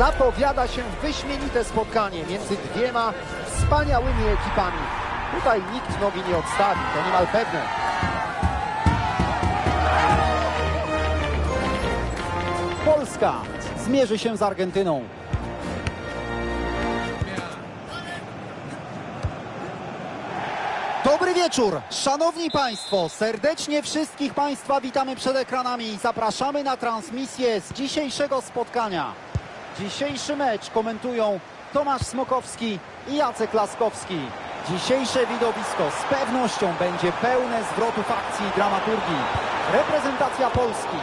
Zapowiada się wyśmienite spotkanie między dwiema wspaniałymi ekipami. Tutaj nikt nogi nie odstawi, to niemal pewne. Polska zmierzy się z Argentyną. Dobry wieczór, szanowni państwo, serdecznie wszystkich państwa witamy przed ekranami i zapraszamy na transmisję z dzisiejszego spotkania. Dzisiejszy mecz komentują Tomasz Smokowski i Jacek Laskowski. Dzisiejsze widowisko z pewnością będzie pełne zwrotów akcji i dramaturgii. Reprezentacja Polski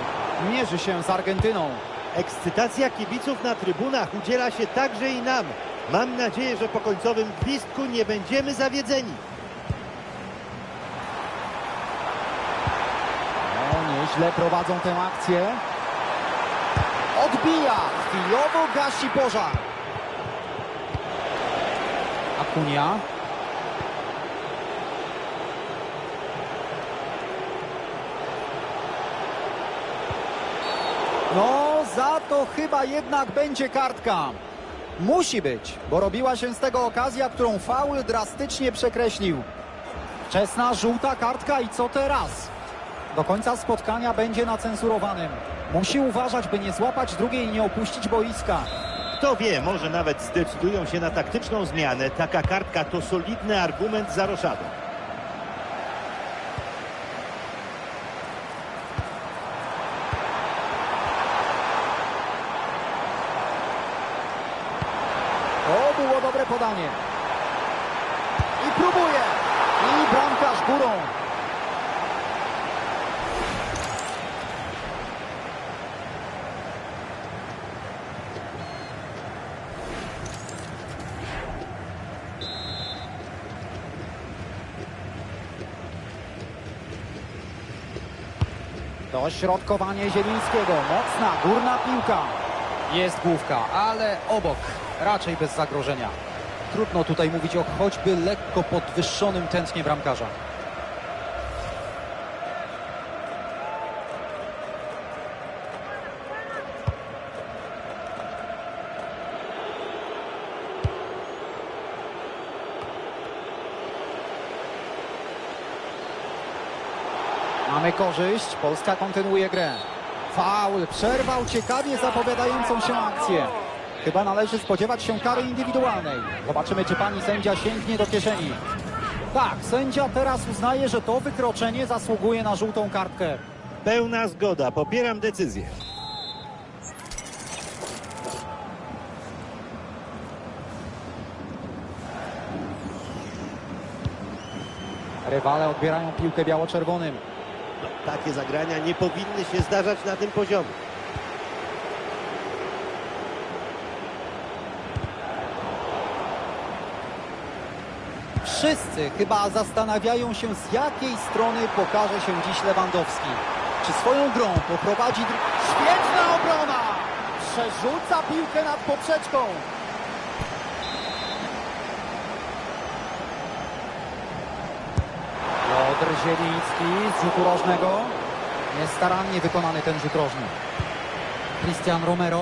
mierzy się z Argentyną. Ekscytacja kibiców na trybunach udziela się także i nam. Mam nadzieję, że po końcowym gwizdku nie będziemy zawiedzeni. No, nieźle prowadzą tę akcję. Odbija, chwilowo gasi pożar. Akunia. No, za to chyba jednak będzie kartka. Musi być, bo robiła się z tego okazja, którą faul drastycznie przekreślił. Wczesna żółta kartka i co teraz? Do końca spotkania będzie na cenzurowanym. Musi uważać, by nie złapać drugiej i nie opuścić boiska. Kto wie, może nawet zdecydują się na taktyczną zmianę. Taka kartka to solidny argument za roszadą. To było dobre podanie. I próbuje. I bramkarz górą. Dośrodkowanie Zielińskiego. Mocna, górna piłka. Jest główka, ale obok. Raczej bez zagrożenia. Trudno tutaj mówić o choćby lekko podwyższonym tętnie bramkarza. Mamy korzyść. Polska kontynuuje grę. Faul przerwał ciekawie zapowiadającą się akcję. Chyba należy spodziewać się kary indywidualnej. Zobaczymy, czy pani sędzia sięgnie do kieszeni. Tak, sędzia teraz uznaje, że to wykroczenie zasługuje na żółtą kartkę. Pełna zgoda, popieram decyzję. Rywale odbierają piłkę biało-czerwonym. No, takie zagrania nie powinny się zdarzać na tym poziomie. Wszyscy chyba zastanawiają się, z jakiej strony pokaże się dziś Lewandowski. Czy swoją grą poprowadzi... Świetna obrona! Przerzuca piłkę nad poprzeczką. Piotr Zieliński z rzutu rożnego. Niestarannie wykonany ten rzut rożny. Cristian Romero.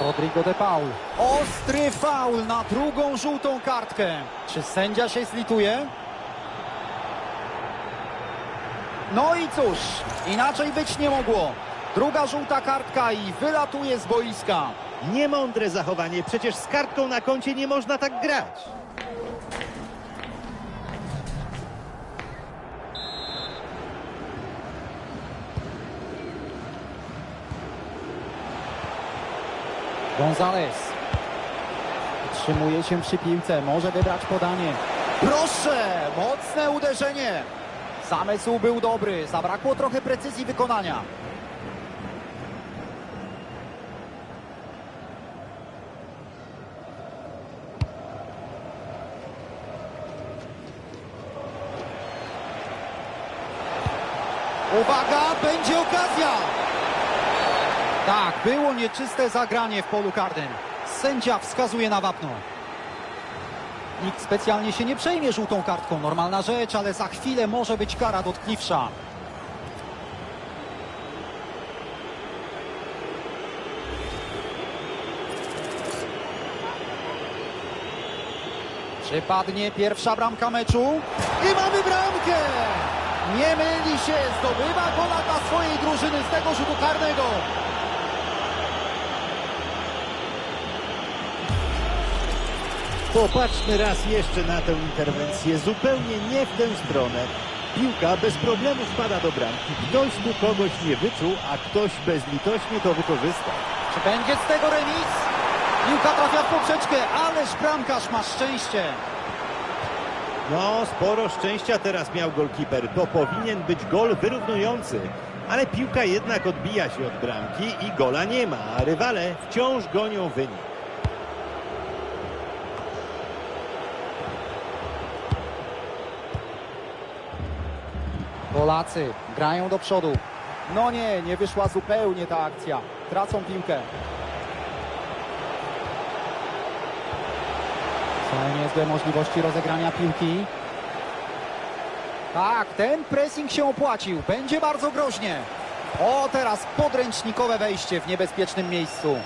Rodrigo de Paul. Ostry faul na drugą żółtą kartkę. Czy sędzia się slituje? No i cóż, inaczej być nie mogło. Druga żółta kartka i wylatuje z boiska. Niemądre zachowanie, przecież z kartką na koncie nie można tak grać. Gonzalez. Trzymuje się przy piłce, może wybrać podanie. Proszę, mocne uderzenie. Zamysł był dobry, zabrakło trochę precyzji wykonania. Uwaga, będzie okazja! Tak, było nieczyste zagranie w polu karnym. Sędzia wskazuje na wapno. Nikt specjalnie się nie przejmie żółtą kartką. Normalna rzecz, ale za chwilę może być kara dotkliwsza. Przypadnie pierwsza bramka meczu i mamy bramkę! Nie myli się, zdobywa gola dla swojej drużyny z tego rzutu karnego. Popatrzmy raz jeszcze na tę interwencję. Zupełnie nie w tę stronę. Piłka bez problemu wpada do bramki. Ktoś tu kogoś nie wyczuł, a ktoś bezlitośnie to wykorzystał. Czy będzie z tego remis? Piłka trafia w poprzeczkę, ależ bramkarz ma szczęście. No, sporo szczęścia teraz miał golkiper. To powinien być gol wyrównujący. Ale piłka jednak odbija się od bramki i gola nie ma, a rywale wciąż gonią wynik. Polacy grają do przodu. No nie, nie wyszła zupełnie ta akcja. Tracą piłkę. Są niezłe możliwości rozegrania piłki. Tak, ten pressing się opłacił. Będzie bardzo groźnie. O, teraz podręcznikowe wejście w niebezpiecznym miejscu.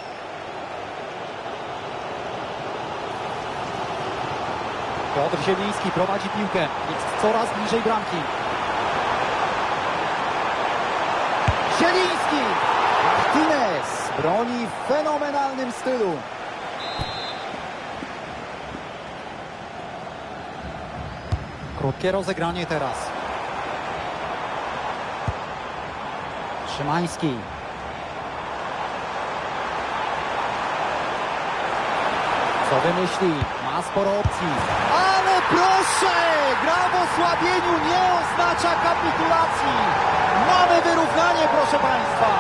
Piotr Zieliński prowadzi piłkę. Jest coraz bliżej bramki. Zieliński! Martinez broni w fenomenalnym stylu. Krótkie rozegranie teraz. Szymański. Co wymyśli? Ma sporo opcji. Ale proszę! Gra w osłabieniu nie oznacza kapitulacji. Mamy wyrównanie, proszę Państwa.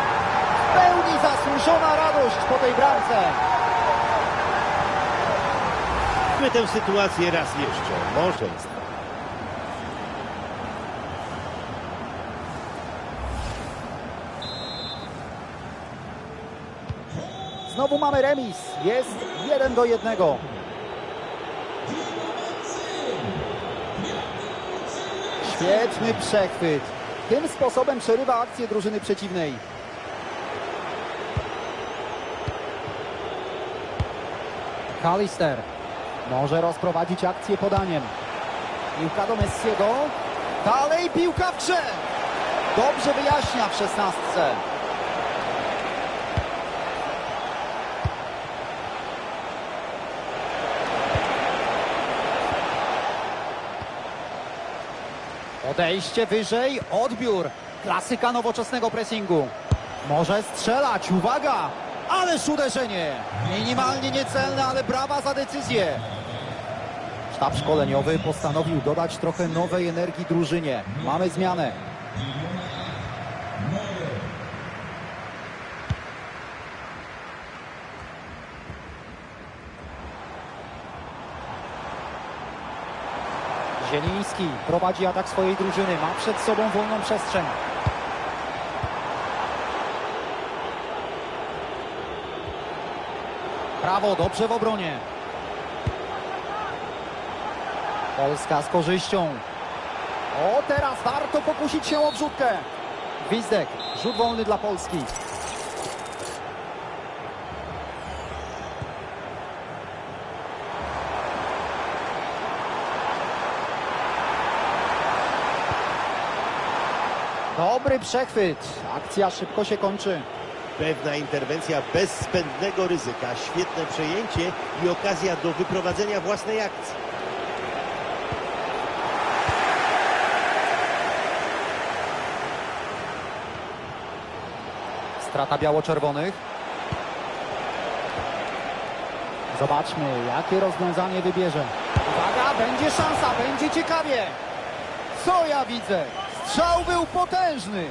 W pełni zasłużona radość po tej bramce. Tę sytuację raz jeszcze. Może. Znowu mamy remis. Jest 1 do 1. Świetny przechwyt. Tym sposobem przerywa akcję drużyny przeciwnej. Kalister może rozprowadzić akcję podaniem. Piłka do Messiego. Dalej piłka w grze. Dobrze wyjaśnia w szesnastce. Odejście wyżej, odbiór. Klasyka nowoczesnego pressingu. Może strzelać, uwaga! Ależ uderzenie! Minimalnie niecelne, ale brawa za decyzję. Sztab szkoleniowy postanowił dodać trochę nowej energii drużynie. Mamy zmianę. Prowadzi atak swojej drużyny. Ma przed sobą wolną przestrzeń. Prawo, dobrze w obronie. Polska z korzyścią. O, teraz warto pokusić się o wrzutkę. Gwizdek, rzut wolny dla Polski. Dobry przechwyt. Akcja szybko się kończy. Pewna interwencja bez zbędnego ryzyka. Świetne przejęcie i okazja do wyprowadzenia własnej akcji. Strata biało-czerwonych. Zobaczmy, jakie rozwiązanie wybierze. Uwaga, będzie szansa, będzie ciekawie. Co ja widzę? Strzał był potężny.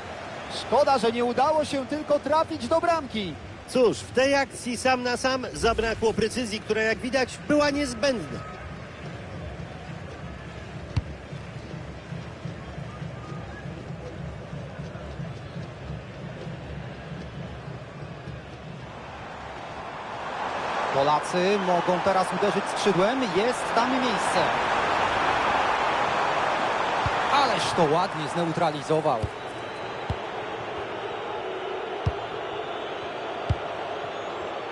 Szkoda, że nie udało się tylko trafić do bramki. Cóż, w tej akcji sam na sam zabrakło precyzji, która jak widać była niezbędna. Polacy mogą teraz uderzyć skrzydłem. Jest tam miejsce. Ależ to ładnie zneutralizował.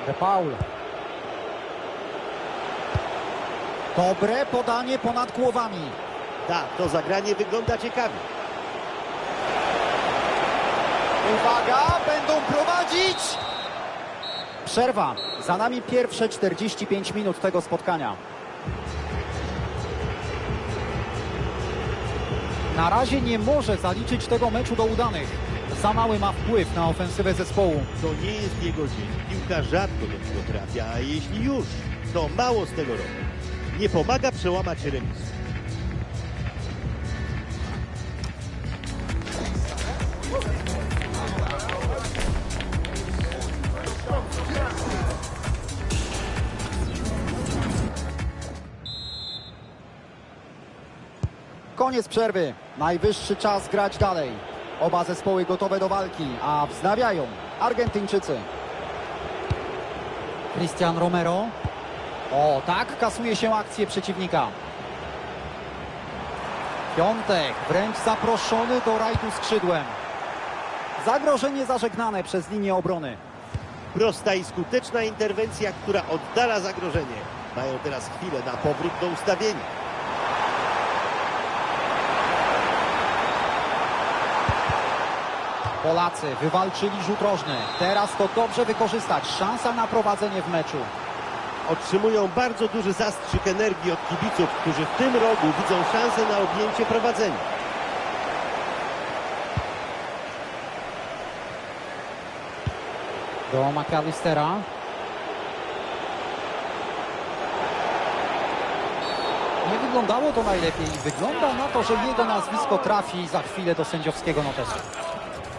De Paul. Dobre podanie ponad głowami. Tak, to zagranie wygląda ciekawie. Uwaga, będą prowadzić! Przerwa. Za nami pierwsze 45 minut tego spotkania. Na razie nie może zaliczyć tego meczu do udanych. Za mały ma wpływ na ofensywę zespołu. To nie jest jego dzień. Piłka rzadko do niego trafia, a jeśli już, to mało z tego robi. Nie pomaga przełamać remisu. Koniec przerwy. Najwyższy czas grać dalej. Oba zespoły gotowe do walki, a wznawiają Argentyńczycy. Cristian Romero. O, tak kasuje się akcję przeciwnika. Piątek wręcz zaproszony do rajdu skrzydłem. Zagrożenie zażegnane przez linię obrony. Prosta i skuteczna interwencja, która oddala zagrożenie. Mają teraz chwilę na powrót do ustawienia. Polacy wywalczyli rzut rożny. Teraz to dobrze wykorzystać. Szansa na prowadzenie w meczu. Otrzymują bardzo duży zastrzyk energii od kibiców, którzy w tym rogu widzą szansę na objęcie prowadzenia. Do McAllistera. Nie wyglądało to najlepiej. Wygląda na to, że jego nazwisko trafi za chwilę do sędziowskiego notesu.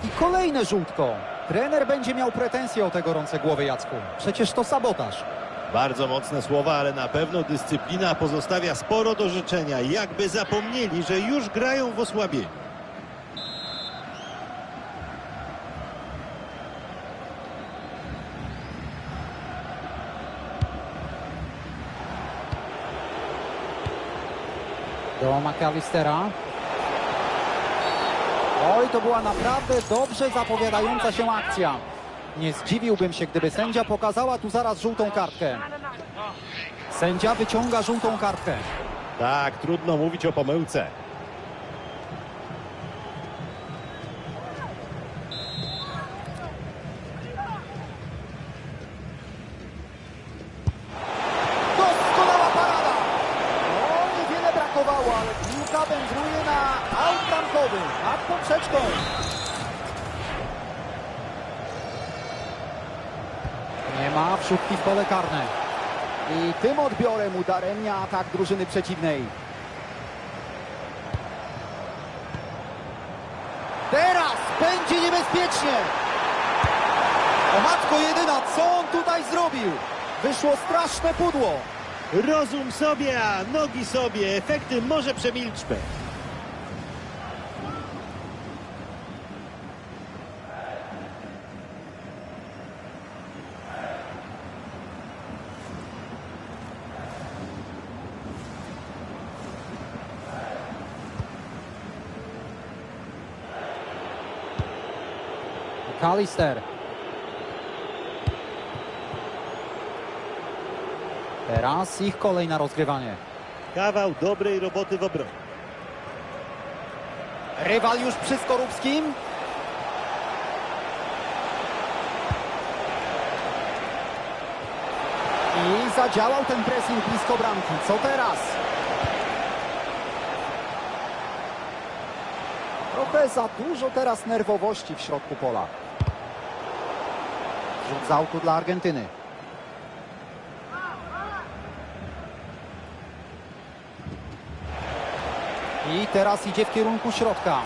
I kolejne żółtko. Trener będzie miał pretensje o te gorące głowy, Jacku. Przecież to sabotaż. Bardzo mocne słowa, ale na pewno dyscyplina pozostawia sporo do życzenia. Jakby zapomnieli, że już grają w osłabieniu. Do McAllistera. Oj, to była naprawdę dobrze zapowiadająca się akcja. Nie zdziwiłbym się, gdyby sędzia pokazała tu zaraz żółtą kartkę. Sędzia wyciąga żółtą kartkę. Tak, trudno mówić o pomyłce. Doskonała parada! No, niewiele brakowało, ale piłka wędruje na aut bramkowy, nad poprzeczką. Nie ma wrzutki w pole karne. I tym odbiorem udaremnia atak drużyny przeciwnej. Teraz będzie niebezpiecznie! O matko jedyna, co on tutaj zrobił? Wyszło straszne pudło. Rozum sobie, a nogi sobie. Efekty może przemilczmy. Kalister. Teraz ich kolej na rozgrywanie. Kawał dobrej roboty w obronie. Rywal już przy Skorupskim. I zadziałał ten pressing blisko bramki. Co teraz? Trochę za dużo teraz nerwowości w środku pola. Rzut z autu dla Argentyny. I teraz idzie w kierunku środka.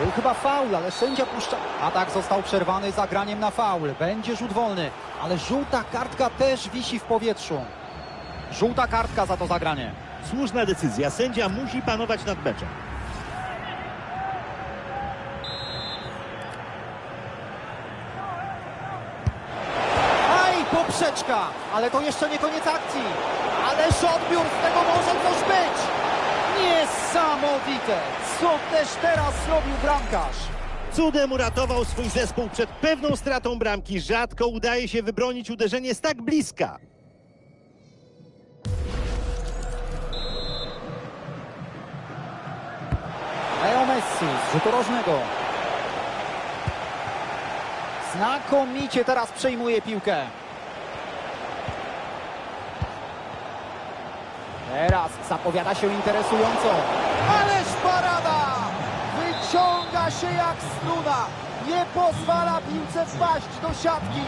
Był chyba faul, ale sędzia puszcza. Atak został przerwany zagraniem na faul. Będzie rzut wolny, ale żółta kartka też wisi w powietrzu. Żółta kartka za to zagranie. Słuszna decyzja. Sędzia musi panować nad meczem. ale to jeszcze nie koniec akcji. Ależ odbiór, z tego może coś być. Niesamowite, co też teraz zrobił bramkarz. Cudem uratował swój zespół przed pewną stratą bramki. Rzadko udaje się wybronić uderzenie z tak bliska. Leo Messi z rzutu rożnego. Znakomicie teraz przejmuje piłkę. Teraz zapowiada się interesująco. Ależ parada! Wyciąga się jak struna. Nie pozwala piłce wpaść do siatki.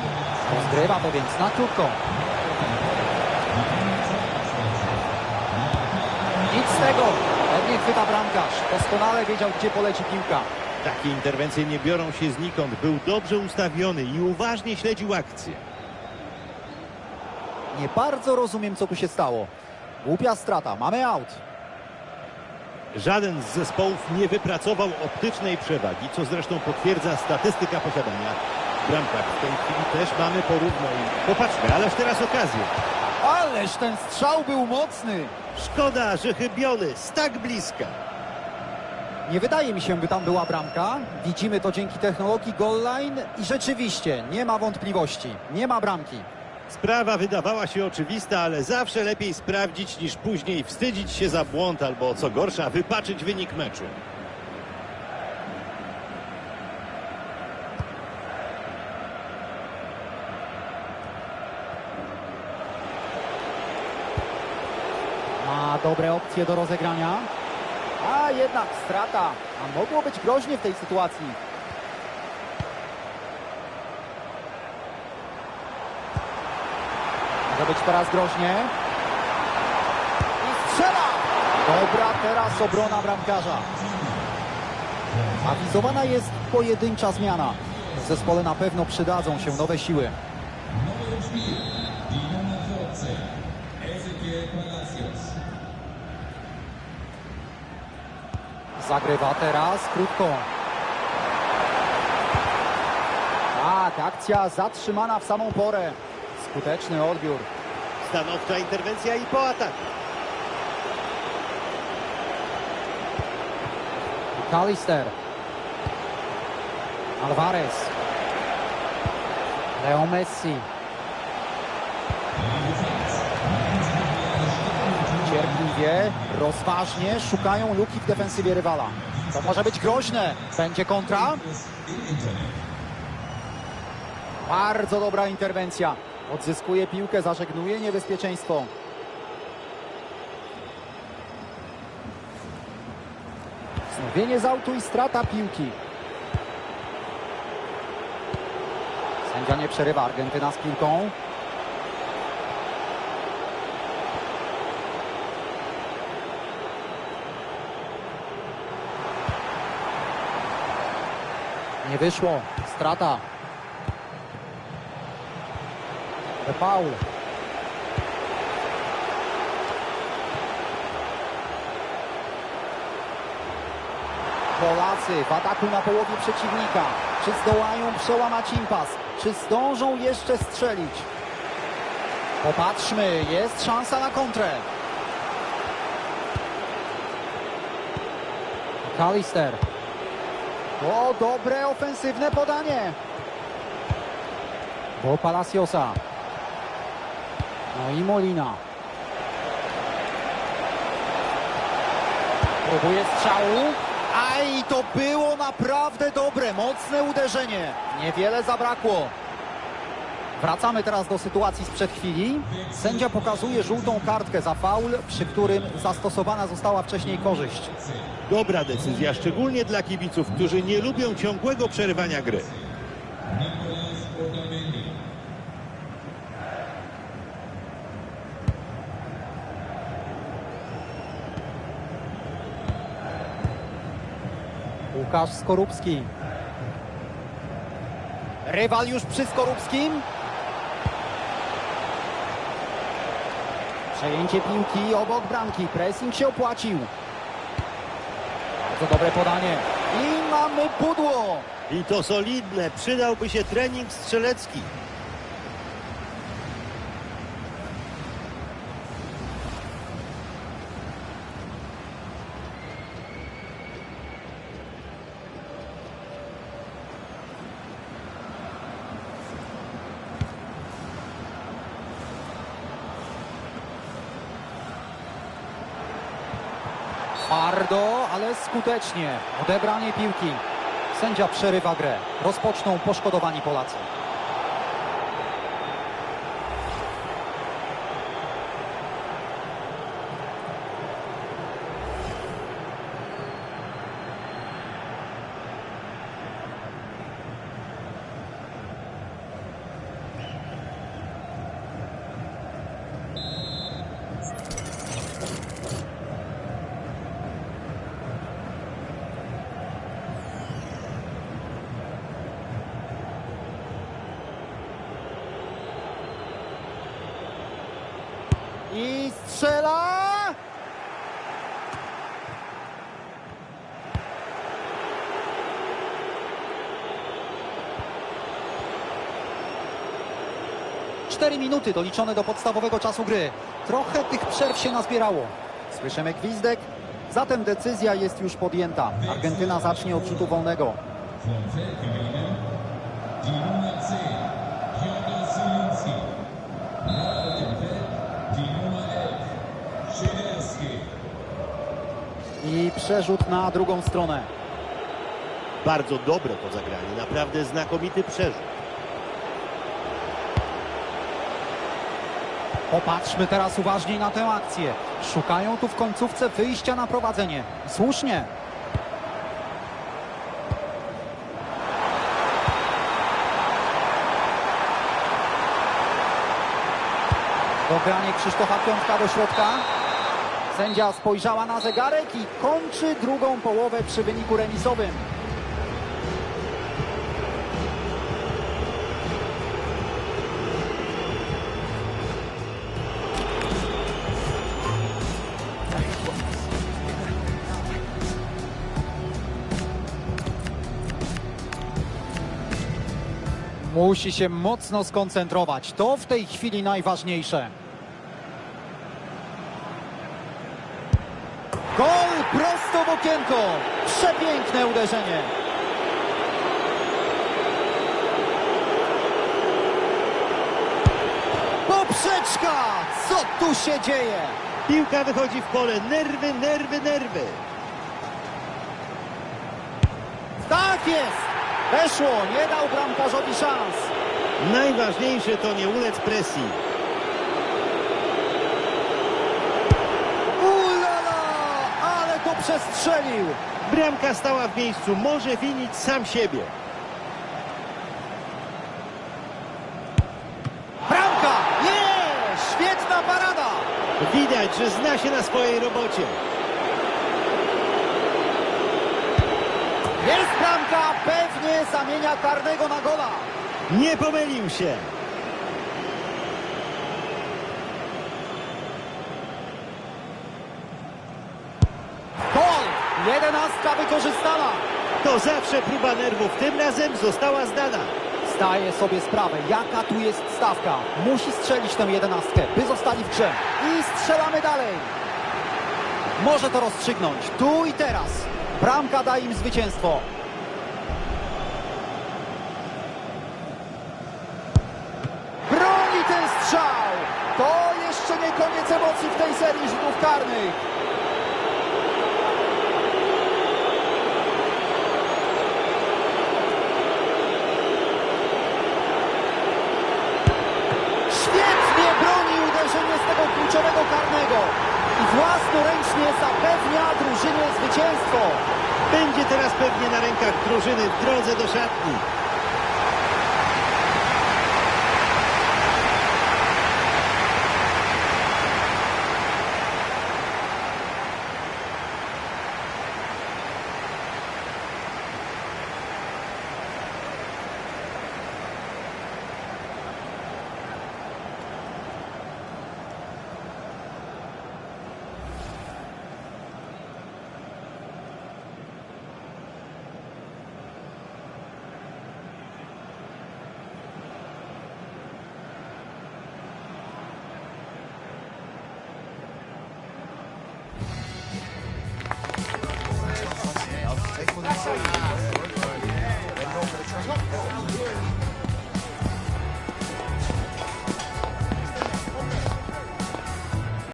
Rozgrywa to więc na krótko. Nic z tego. Pewnie chwyta bramkarz. Doskonale wiedział, gdzie poleci piłka. Takie interwencje nie biorą się znikąd. Był dobrze ustawiony i uważnie śledził akcję. Nie bardzo rozumiem, co tu się stało. Głupia strata. Mamy aut. Żaden z zespołów nie wypracował optycznej przewagi, co zresztą potwierdza statystyka posiadania. W bramkach w tej chwili też mamy porówno i popatrzmy, ależ teraz okazję. Ależ ten strzał był mocny. Szkoda, że chybiony z tak bliska. Nie wydaje mi się, by tam była bramka. Widzimy to dzięki technologii goal line i rzeczywiście nie ma wątpliwości. Nie ma bramki. Sprawa wydawała się oczywista, ale zawsze lepiej sprawdzić niż później wstydzić się za błąd albo co gorsza wypaczyć wynik meczu. Ma dobre opcje do rozegrania. A jednak strata. A mogło być groźnie w tej sytuacji. Może być teraz groźnie. I strzela! Dobra teraz obrona bramkarza. Awizowana jest pojedyncza zmiana. W zespole na pewno przydadzą się nowe siły. Zagrywa teraz krótko. Tak, akcja zatrzymana w samą porę. Skuteczny odbiór. Stanowcza interwencja i po ataku. Kalister. Alvarez. Leo Messi. Cierpliwie, rozważnie szukają luki w defensywie rywala. To może być groźne. Będzie kontra. Bardzo dobra interwencja. Odzyskuje piłkę, zażegnuje niebezpieczeństwo. Wznowienie z autu i strata piłki. Sędzia nie przerywa Argentyna z piłką. Nie wyszło. Strata. De Paul. Polacy w ataku na połowie przeciwnika. Czy zdołają przełamać impas? Czy zdążą jeszcze strzelić? Popatrzmy, jest szansa na kontrę. Kalister. O, dobre ofensywne podanie. Do Palaciosa. No i Molina. Próbuje strzału. Aj, to było naprawdę dobre, mocne uderzenie. Niewiele zabrakło. Wracamy teraz do sytuacji sprzed chwili. Sędzia pokazuje żółtą kartkę za faul, przy którym zastosowana została wcześniej korzyść. Dobra decyzja, szczególnie dla kibiców, którzy nie lubią ciągłego przerywania gry. Łukasz Skorupski. Rywal już przy Skorupskim. Przejęcie piłki obok bramki. Pressing się opłacił. Bardzo dobre podanie. I mamy pudło. I to solidne, przydałby się trening strzelecki. Skutecznie. Odebranie piłki. Sędzia przerywa grę. Rozpoczną poszkodowani Polacy. I strzela! Cztery minuty doliczone do podstawowego czasu gry. Trochę tych przerw się nazbierało. Słyszymy gwizdek, zatem decyzja jest już podjęta. Argentyna zacznie od rzutu wolnego. I przerzut na drugą stronę. Bardzo dobre to zagranie, naprawdę znakomity przerzut. Popatrzmy teraz uważniej na tę akcję. Szukają tu w końcówce wyjścia na prowadzenie. Słusznie. Dogranie Krzysztofa Piątka do środka. Sędzia spojrzała na zegarek i kończy drugą połowę przy wyniku remisowym. Musi się mocno skoncentrować. To w tej chwili najważniejsze. Gol prosto w okienko. Przepiękne uderzenie. Poprzeczka! Co tu się dzieje? Piłka wychodzi w pole, nerwy, nerwy, nerwy. Tak jest! Weszło, nie dał bramkarzowi szans. Najważniejsze to nie ulec presji. Przestrzelił! Bramka stała w miejscu, może winić sam siebie. Bramka! Nie! Świetna parada! Widać, że zna się na swojej robocie. Jest bramka! Pewnie zamienia karnego na gola. Nie pomylił się. Gol! Jedenastka wykorzystana. To zawsze próba nerwów, tym razem została zdana. Zdaje sobie sprawę, jaka tu jest stawka. Musi strzelić tę jedenastkę, by zostali w grze. I strzelamy dalej. Może to rozstrzygnąć. Tu i teraz. Bramka da im zwycięstwo. Broni ten strzał. To jeszcze nie koniec emocji w tej serii rzutów karnych. Świetnie broni uderzenie z tego kluczowego karnego i własnoręcznie zapewnia drużynie zwycięstwo. Będzie teraz pewnie na rękach drużyny w drodze do szatni.